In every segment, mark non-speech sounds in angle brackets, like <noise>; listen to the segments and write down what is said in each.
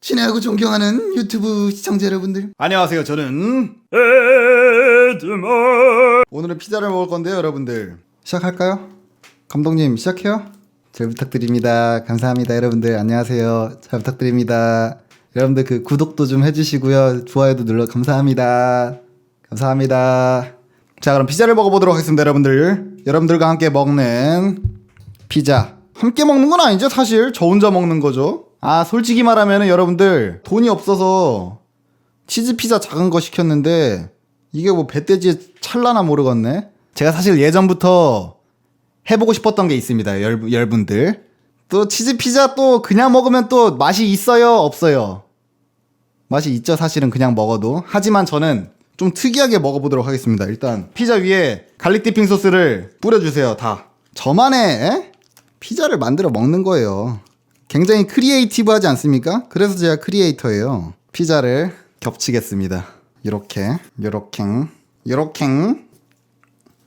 친애하고 존경하는 유튜브 시청자 여러분들. 안녕하세요. 저는 에드먼. 오늘은 피자를 먹을 건데요 여러분들. 시작할까요? 감독님 시작해요? 잘 부탁드립니다. 감사합니다 여러분들. 안녕하세요. 잘 부탁드립니다. 여러분들 그 구독도 좀 해주시고요. 좋아요도 눌러 감사합니다. 감사합니다. 자 그럼 피자를 먹어보도록 하겠습니다 여러분들. 여러분들과 함께 먹는 피자. 함께 먹는 건 아니죠 사실. 저 혼자 먹는 거죠 아 솔직히 말하면 여러분들 돈이 없어서 치즈 피자 작은 거 시켰는데 이게 뭐 배돼지 찰라나 모르겠네. 제가 사실 예전부터 해보고 싶었던 게 있습니다 열, 여러분들. 또 치즈 피자 또 그냥 먹으면 또 맛이 있어요 없어요? 맛이 있죠 사실은 그냥 먹어도. 하지만 저는 좀 특이하게 먹어보도록 하겠습니다. 일단 피자 위에 갈릭 디핑 소스를 뿌려주세요 다. 저만의 에? 피자를 만들어 먹는 거예요 굉장히 크리에이티브하지 않습니까? 그래서 제가 크리에이터예요 피자를 겹치겠습니다 이렇게 요렇게 요렇게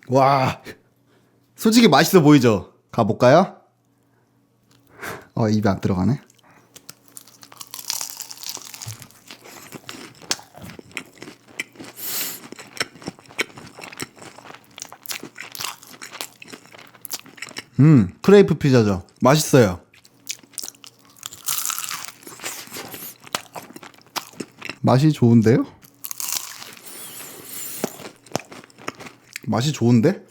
와 솔직히 맛있어 보이죠? 가볼까요? 어 입에 안 들어가네 음, 크레이프 피자죠. 맛있어요. 맛이 좋은데요? 맛이 좋은데?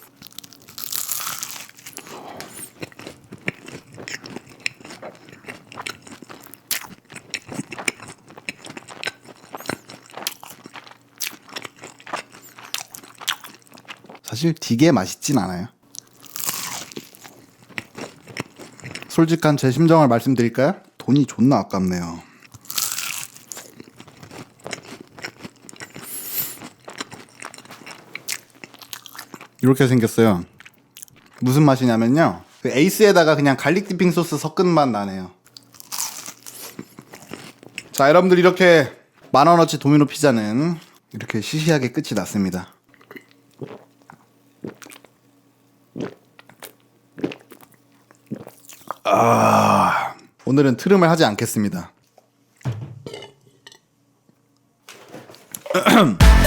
사실 되게 맛있진 않아요. 솔직한 제 심정을 말씀드릴까요? 돈이 존나 아깝네요. 이렇게 생겼어요. 무슨 맛이냐면요. 그 에이스에다가 그냥 갈릭 디핑 소스 섞은 맛 나네요. 자, 여러분들 이렇게 만 원어치 도미노 피자는 이렇게 시시하게 끝이 났습니다. 아, 오늘은 트름을 하지 않겠습니다. <clears throat>